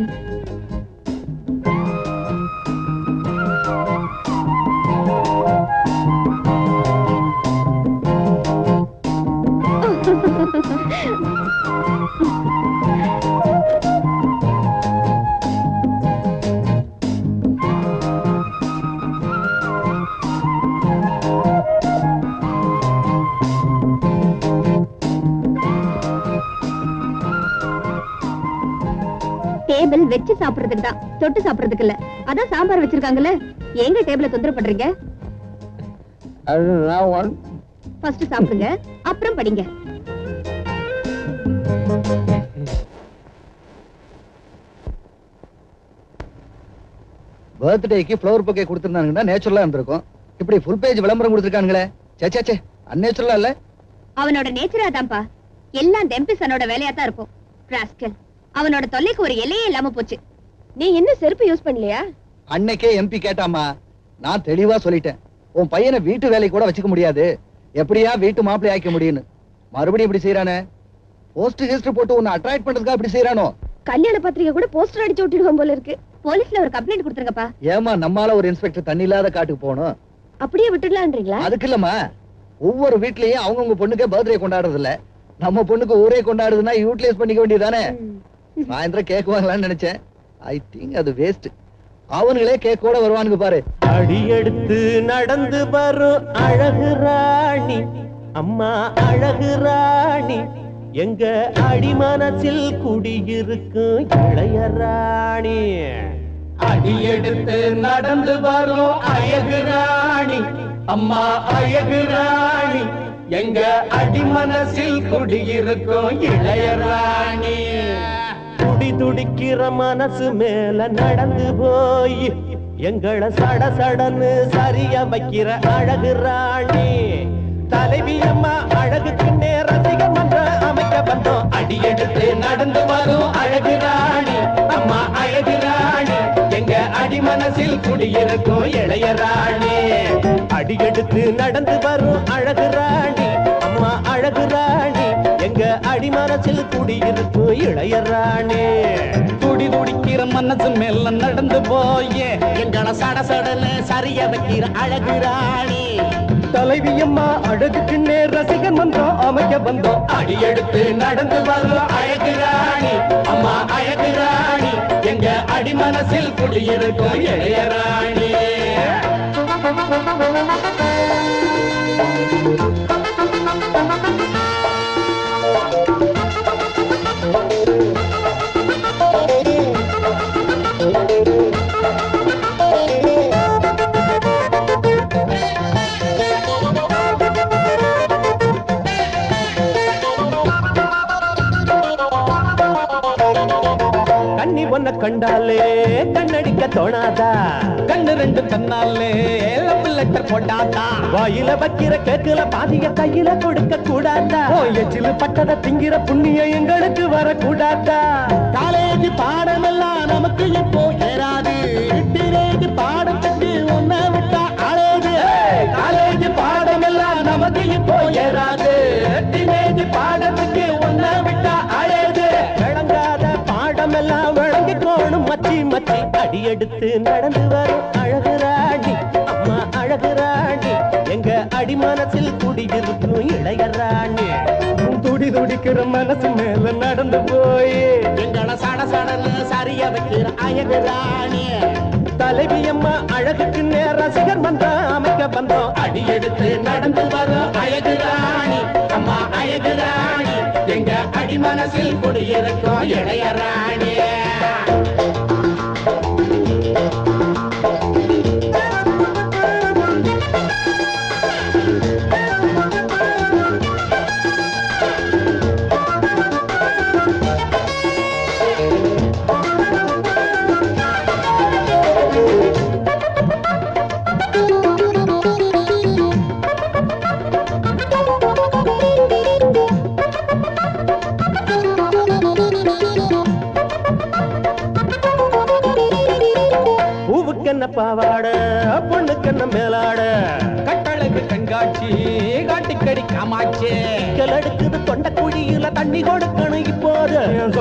வந்து டேபிள் வச்சு சாப்பிடுறதுக்கு தான். தொட்டு சாப்பிடுறதுக்கு இல்ல. அதான் சாம்பார் வச்சிருக்காங்கல்ல. எங்க டேபிள தொந்தரவு பண்றீங்க ஃபர்ஸ்ட் சாப்பிடுங்க. அப்புறம் படிங்க. பர்த்டேக்கு ஃப்ளவர் பொக்கே கொடுத்துருந்தாங்கன்னா நேச்சுரலா இருந்திருக்கும். இப்படி ஃபுல் பேஜ் விளம்பரம் கொடுத்துருக்கானுங்களே. சே சே அந்நேச்சுரலா இல்ல? அவனோட நேச்சரா தான்ப்பா. எல்லாம் டெம்பிசனோட வேலையா தான் இருக்கும். ராஸ்கல் அவனோட தொல்லைக்கு ஒரு எல்லையே இல்லாம போச்சு. நீ என்ன செருப்பு யூஸ் பண்ணலையா? அன்னைக்கே எம்பி கேட்டாமா நான் தெளிவா சொல்லிட்டேன். உன் பையனை வீட்டு வேலை கூட வச்சுக்க முடியாது. எப்படியா வீட்டு மாப்பிள்ளை ஆக்க முடியும்னு. மறுபடியும் இப்படி செய்யறானே போஸ்ட் ஹிஸ்டர் போட்டு உன்னை அட்ராக்ட் பண்றதுக்காக இப்படி செய்யறானோ கல்யாண பத்திரிக்கை கூட போஸ்டர் அடிச்சு விட்டுடுவோம் போல இருக்கு. போலீஸ்ல ஒரு கம்ப்ளைண்ட் கொடுத்துருங்கப்பா. ஏமா நம்மால ஒரு இன்ஸ்பெக்டர் தண்ணி இல்லாத காட்டுக்கு போகணும்? அப்படியே விட்டுடலான்றீங்களா? அதுக்கு இல்லம்மா. ஒவ்வொரு வீட்லயும் அவங்கவுங்க பொண்ணுக்கே பர்த்டே கொண்டாடுறது இல்ல நம்ம பொண்ணுக்கு ஊரே கொண்டாடுதுன்னா யூட்டிலைஸ் பண்ணிக்க வேண்டியதானே சாயந்தரம் கேக் வாங்கலாம்னு நினைச்சேன். ஐ திங்க் அது வேஸ்ட் அவனுங்களே கேக்கோட வருவானுங்க பாரு. அடியெடுத்து நடந்து வரும் அழகு ராணி. அம்மா அழகு ராணி. எங்க அடிமனசில் குடியிருக்கும் இளைய ராணி. அடியெடுத்து நடந்து வரும் அழகு ராணி. அம்மா அழகு ராணி. எங்க அடிமனசில் குடியிருக்கும் இளைய ராணி. துடி துடிக்கிற மனசு மேல நடந்து போய் எங்களை சட சடன்னு சரிய வைக்கிற அழகு ராணி. தலைவி அம்மா அழகுக்கு நேர ரசிகர் அமைக்க வந்தோம். அடியெடுத்து நடந்து வரும் அழகு ராணி. அம்மா அழகு ராணி. எங்க அடிமனசில் குடியிருக்கும் இளைய ராணி. அடியெடுத்து நடந்து வரும் அழகு ராணி. அடிமரத்தில் குடியிருப்பு குடியிருக்கும் இளைய ராணி. துடி துடிக்கிற மனசு மேல நடந்து போயே. எங்களை சட சடல சரிய வைக்கிற அழகு ராணி. தலைவி அம்மா அழகுக்கு நேர் ரசிகன் மன்றம் அமைக்க வந்தோம் அடியெடுத்து நடந்து வரும் அழகு ராணி. அம்மா அழகு ராணி. எங்க அடிமனசில் குடியிருக்கும் இளைய ராணி. you. தோணாதா? கண்ணு ரெண்டு லெட்டர் போட்டாதா? வாயில வைக்கிற கேக்குல பாதிய கையில கொடுக்க கூடாதா? எச்சிலு பட்டத திங்கிற புண்ணியம் எங்களுக்கு வரக்கூடாதா? காலேஜ் பாடமெல்லாம் நமக்கு இப்போ ஏறாது. டீனேஜ் அடியெடுத்து நடந்து வரும் அழகு ராணி. அம்மா அழகு ராணி. எங்க அடிமனசில் குடியிருக்கும் இளைய ராணி. துடி துடிக்கிற மனசு மேல நடந்து போய். எங்களை சட சடன்னு சரிய வைக்கிற அழகு ராணி. தலைவி அம்மா அழகுக்கு நேர ரசிகர் மன்றம் அமைக்க வந்தோம். அடியெடுத்து நடந்து வரும் அழகு ராணி. அம்மா அழகு ராணி. எங்க அடிமனசில் குடியிருக்கும் இளைய ராணி.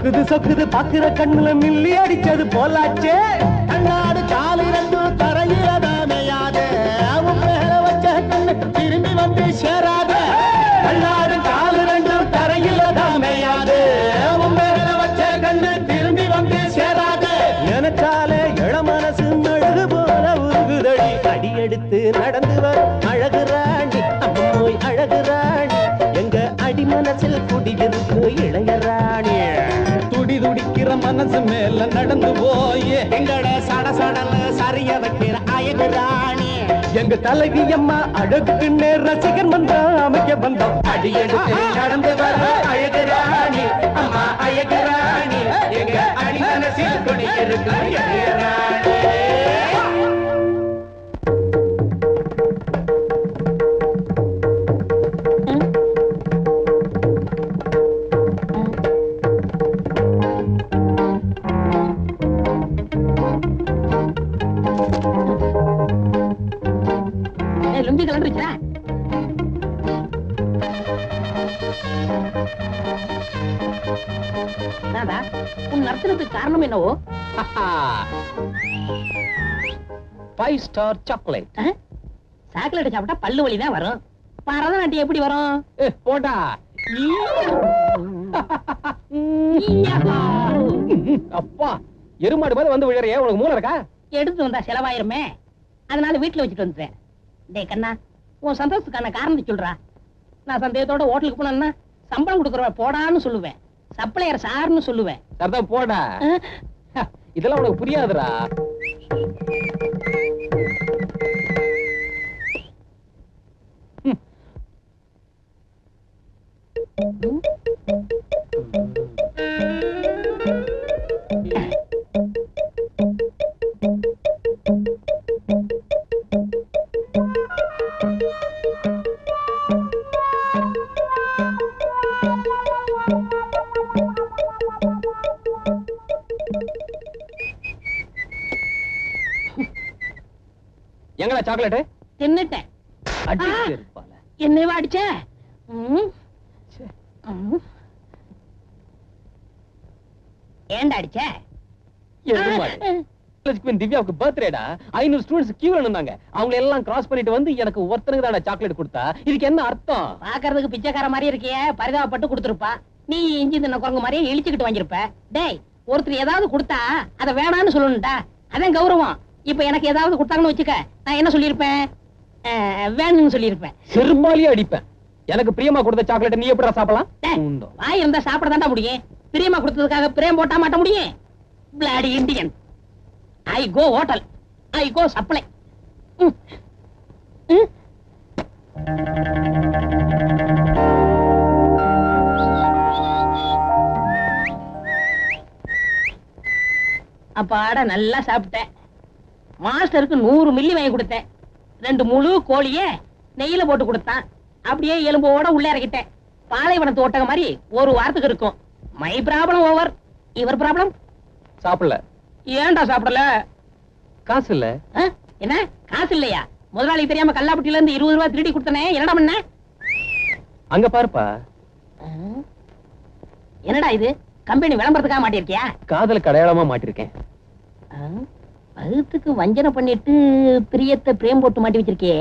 சொக்குது சொக்குது பாக்குற கண்ணுல மில்லி அடிச்சது போலாச்சே. துடிக்கிற மனசு மேல நடந்து போய். எங்கட சட சடல சரிய வைக்கிற அழகு ராணி? எங்க தலைவி அம்மா அழகுக்குன்னே ரசிகன் மன்ற அமைக்க வந்தோம். அடியெடுத்து நடந்து வர அழகு ராணி. அம்மா அழகு ராணி. எங்க அடி மனசில் குடியிருக்கு இளைய ராணி. காரணம் என்னவோ ஃபைவ் ஸ்டார் சாக்லேட் சாக்லேட் சாப்பிட்டா பல்லு வலி தான் வரும். பரதநாட்டியம் எப்படி வரும்? போடா. அப்பா எருமாடு மாதிரி வந்து விழறிய உனக்கு மூளை இருக்கா? எடுத்து வந்தா செலவாயிருமே. அதனால வீட்டுல வச்சுட்டு வந்துட்டேன். டேய் கண்ணா உன் சந்தோஷத்துக்கான காரணத்தை சொல்றா. நான் சந்தேகத்தோட ஹோட்டலுக்கு போனேன்னா சம்பளம் கொடுக்குறவ போடான்னு சொல்லுவேன். சப்ளையர் சார்னு சொல்லுவேன். சரிதான் போடா. இதெல்லாம் உனக்கு புரியாதுடா. எங்கடா சாக்லேட் தின்னுட்டேன். அடிச்சு இருப்பால என்னைவா அடிச்ச? அடிச்ச? திவ்யாவுக்கு பர்த்டேடா. ஐநூறு ஸ்டூடெண்ட்ஸ் கியூல நின்னாங்க அவங்க எல்லாம் கிராஸ் பண்ணிட்டு வந்து எனக்கு ஒருத்தனுக்கு தான் சாக்லேட் கொடுத்தா. இதுக்கு என்ன அர்த்தம்? பாக்குறதுக்கு பிச்சைக்கார மாதிரி இருக்கியே. பரிதாபப்பட்டு கொடுத்துருப்பா. நீ இஞ்சி தின்ன குரங்கு மாதிரியே இழிச்சுக்கிட்டு வாங்கியிருப்ப. டேய் ஒருத்தர் ஏதாவது கொடுத்தா அதை வேணான்னு சொல்லணும்டா. அதான் கௌரவம். இப்ப எனக்கு ஏதாவது கொடுத்தாங்கன்னு வச்சுக்க நான் என்ன சொல்லியிருப்பேன்? வேணும்னு சொல்லியிருப்பேன். செருமாலியே அடிப்பேன். எனக்கு பிரியமா கொடுத்த சாக்லேட் நீ எப்படிடா சாப்பிடலாம். வாய் இருந்தா சாப்பிட தாண்டா முடியும். பிரியமா கொடுத்ததுக்காக பிரேம் போட்டா மாட்ட முடியும். Bloody Indian I go hotel I go supply அப்பாட நல்லா சாப்பிட்டேன். மாஸ்டருக்கு நூறு மில்லி வாங்கி கொடுத்தேன். ரெண்டு முழு கோழிய நெய்யில போட்டு கொடுத்தான். அப்படியே எலும்போட உள்ள இறக்கிட்டேன். பாலைவனத்து ஒட்டக மாதிரி ஒரு வாரத்துக்கு இருக்கும். மை ப்ராப்ளம் ஓவர் இவர் ப்ராப்ளம் சாப்பிடல. ஏன்டா சாப்பிடல? காசு இல்ல? என்ன? காசு இல்லையா? முதலாளி தெரியாம கல்லாப்பட்டியில இருந்து இருபது ரூபாய் திருடி கொடுத்தனே. என்னடா பண்ண? அங்க பாருப்பா? என்னடா இது? கம்பெனி விளம்பரத்துக்காக மாட்டிருக்கியா காதலுக்கு அடையாளமா மாட்டிருக்கேன். பகுத்துக்கு வஞ்சனை பண்ணிட்டு பிரியத்தை பிரேம் போட்டு மாட்டி வச்சிருக்கியே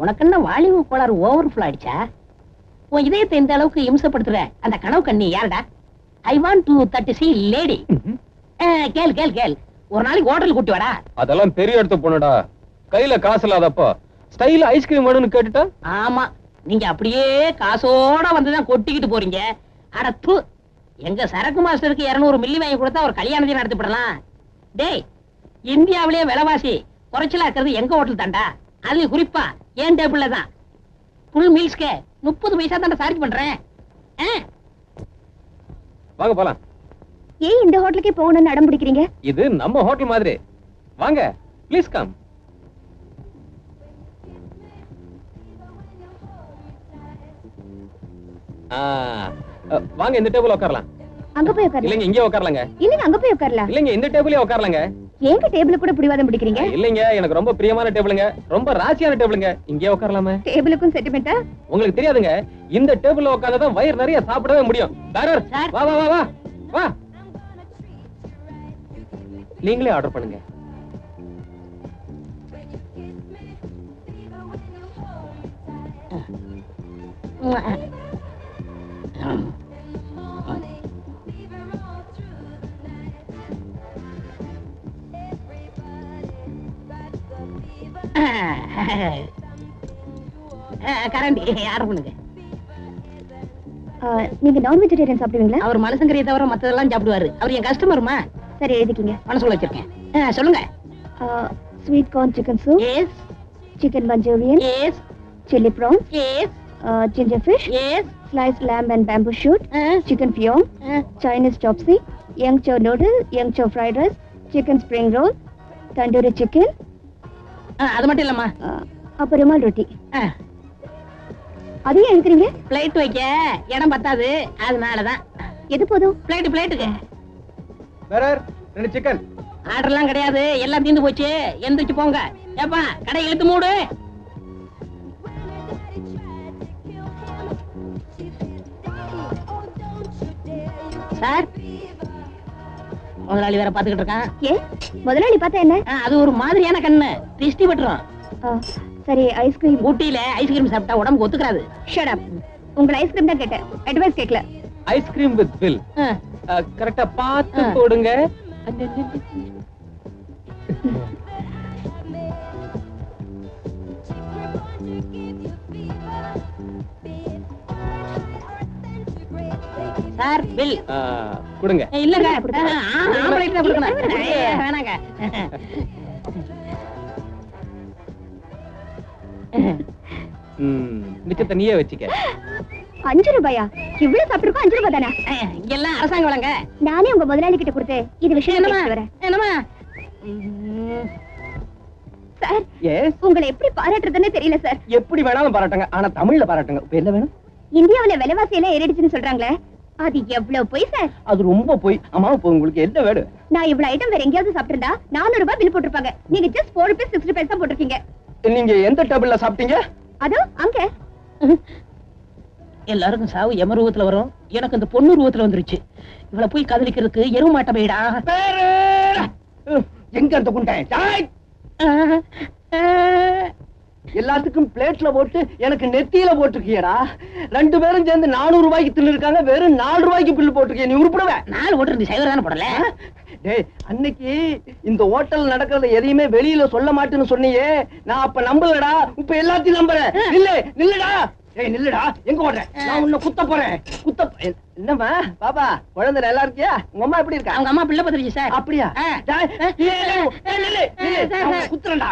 உனக்கு என்ன வாலிப கோளாறு ஓவர் ஃபுல் ஆயிடுச்சா? உன் இதயத்தை இந்த அளவுக்கு இம்சப்படுத்துற அந்த கனவு கண்ணி யாருடா? ஐ வாண்ட் டு தட்டு சி லேடி கேள் கேள் கேள். ஒரு நாளைக்கு ஹோட்டல் கூட்டி வாடா. அதெல்லாம் பெரிய இடத்து பொண்ணுடா கையில காசு இல்லாதப்போ ஸ்டைல் ஐஸ்கிரீம் வேணும்னு கேட்டுட்டா? ஆமா. நீங்க அப்படியே காசோட வந்துதான் கொட்டிக்கிட்டு போறீங்க. அட தூ. எங்க சரக்கு மாஸ்டருக்கு 200 மில்லி வாங்கி கொடுத்தா ஒரு கல்யாணத்தையும் நடத்திவிடலாம். டேய் இந்தியாவிலேயே விலைவாசி குறைச்சலா இருக்கிறது எங்க ஹோட்டல் தாண்டா? அது குறிப்பா ஏன் டேபிள்ல தான். ஃபுல் மீல்ஸ்க்கு முப்பது பைசா தாண்டா சார்ஜ் பண்றேன்? வாங்க போலாம். ஏன் இந்த ஹோட்டலுக்கே போகணும்னு அடம் பிடிக்கிறீங்க? இது நம்ம ஹோட்டல் மாதிரி. வாங்க ப்ளீஸ் கம் வாங்க இந்த டேபிள் உட்காரலாம். அங்க போய் உட்காரலாம் இல்லைங்க இங்கே உட்காரலாங்க. இல்லங்க அங்க போய் உட்காரலாம். இல்லைங்க இந்த டேபிளே உட்காரலாங்க. எங்க டேபிள் கூட பிடிவாதம் பிடிக்கிறீங்க? இல்லைங்க எனக்கு ரொம்ப பிரியமான டேபிளுங்க ரொம்ப ராசியான டேபிளுங்க இங்கே உட்காரலாமே. டேபிளுக்கும் சென்டிமெண்டா உங்களுக்கு தெரியாதுங்க இந்த டேபிள்ல உட்கார்ந்தா வயிறு நிறைய சாப்பிடவே முடியும். பேரர். வா வா வா வா வா. நீங்களே ஆர்டர் பண்ணுங்க. கரண்டி ஆர்டர் பண்ணுங்க நீங்க நான் வெஜிடேரியன் சாப்பிடுவீங்களா அவர் மனசங்கரியை தவிர மத்ததெல்லாம் சாப்பிடுவாரு அவர் என் கஸ்டமருமா சரி எழுதிக்கிங்க மனசுல வச்சிருக்கேன் ஆ, சொல்லுங்க sweet corn chicken soup yes chicken manchurian yes chili prawns, yes uh, ginger fish, yes sliced lamb and bamboo shoot, chicken fion, Chinese chopsy, young chow noodle, young chow fried rice, chicken spring roll, tandoori chicken, அது மட்டும் இல்லம்மா. அப்புறம் ருமால் ரொட்டி. ஆ, அதையும் எழுதுறீங்க plate வைக்க இடம் பத்தாது. அதனாலதான் எது போதும்? பிளேட் பிளேட்டுக்கு ரெண்டு சிக்கன் ஆர்டர்லாம் கிடையாது. எல்லாம் தீந்து போச்சு. எந்திரிச்சு போங்க. ஏப்பா கடை இழுத்து மூடு. சார் முதலாளி வேற பாத்துக்கிட்டு இருக்கான். ஏ முதலாளி பார்த்தா என்ன? அது ஒரு மாதிரியான கண்ணு. திருஷ்டி பட்டுரும் சரி ஐஸ்கிரீம் ஊட்டியில ஐஸ்கிரீம் சாப்பிட்டா உடம்புக்கு ஒத்துக்கிறாது ஷட் அப் உங்களை ஐஸ்கிரீம் தான் கேட்டேன். அட்வைஸ் கேட்கல. ஐஸ்கிரீம் வித் பில் கரெக்டா பார்த்து. போடுங்க. சார் பில் கொடுங்க. இல்லங்க ஆ, ஆம்பளைக்கு தான் கொடுக்கணும். வேணாங்க. ம், மிச்சத்தை நீயே வச்சுக்க. அஞ்சு ரூபாயா? இவ்வளவு சாப்பிட்டுருக்கோம் அஞ்சு ரூபாய் தானே? இங்கெல்லாம் அரசாங்க வழங்க நானே உங்க முதலாளி கிட்ட கொடுத்து இது விஷயம் என்னமா என்னமா சார் எஸ் உங்களை எப்படி பாராட்டுறதுன்னு தெரியல சார். எப்படி வேணாலும் பாராட்டுங்க. ஆனா தமிழ்ல பாராட்டுங்க. இப்ப என்ன வேணும்? இந்தியாவுல விலைவாசி எல்லாம் ஏறிடுச்சுன்னு சொல்றாங்களே அது எவ்வளவு பொய் சார் அது ரொம்ப போய். ஆமா இப்போ உங்களுக்கு என்ன வேணும்? நான் இவ்வளவு ஐட்டம் வேற எங்கேயாவது சாப்பிட்டிருந்தா நானூறு ரூபாய் பில் போட்டிருப்பாங்க. நீங்க just four rupees sixty paisa போட்டிருக்கீங்க. நீங்க எந்த டேபிள்ல சாப்பிட்டீங்க? அதோ அங்க. எல்லாருக்கும் சாவு எம ரூபத்துல வரும். எனக்கு இந்த பொண்ணு ரூபத்துல வந்துருச்சு. இவளை போய் காதலிக்கிறதுக்கு எருவு மாட்ட போயிடா. எங்க அந்த குண்டை எல்லாத்துக்கும் பிளேட்ல போட்டு எனக்கு நெத்தியில போட்டிருக்கியடா. ரெண்டு பேரும் சேர்ந்து நானூறு ரூபாய்க்கு தின்னு இருக்காங்க வெறும் நாலு ரூபாய்க்கு பில்லு போட்டிருக்கிய நீ உருப்பிடுவ. நாலு இருந்து சைவர் தானே போடல? டேய் அன்னைக்கு இந்த ஹோட்டல் நடக்கிறத எதையுமே வெளியில சொல்ல மாட்டேன்னு சொன்னியே. நான் அப்ப நம்பலடா இப்ப எல்லாத்தையும் நம்புறேன். நில்லு நில்லுடா. ஏய் நில்லுடா. எங்க ஓடுற? நான் உன்னை குத்த போறேன். குத்த என்னம்மா? பாபா குழந்தை நல்லா இருக்கியா? உங்க அம்மா எப்படி இருக்கா? அவங்க அம்மா பிள்ளை பத்திரிச்சு சார். அப்படியா. குத்துறேன்டா.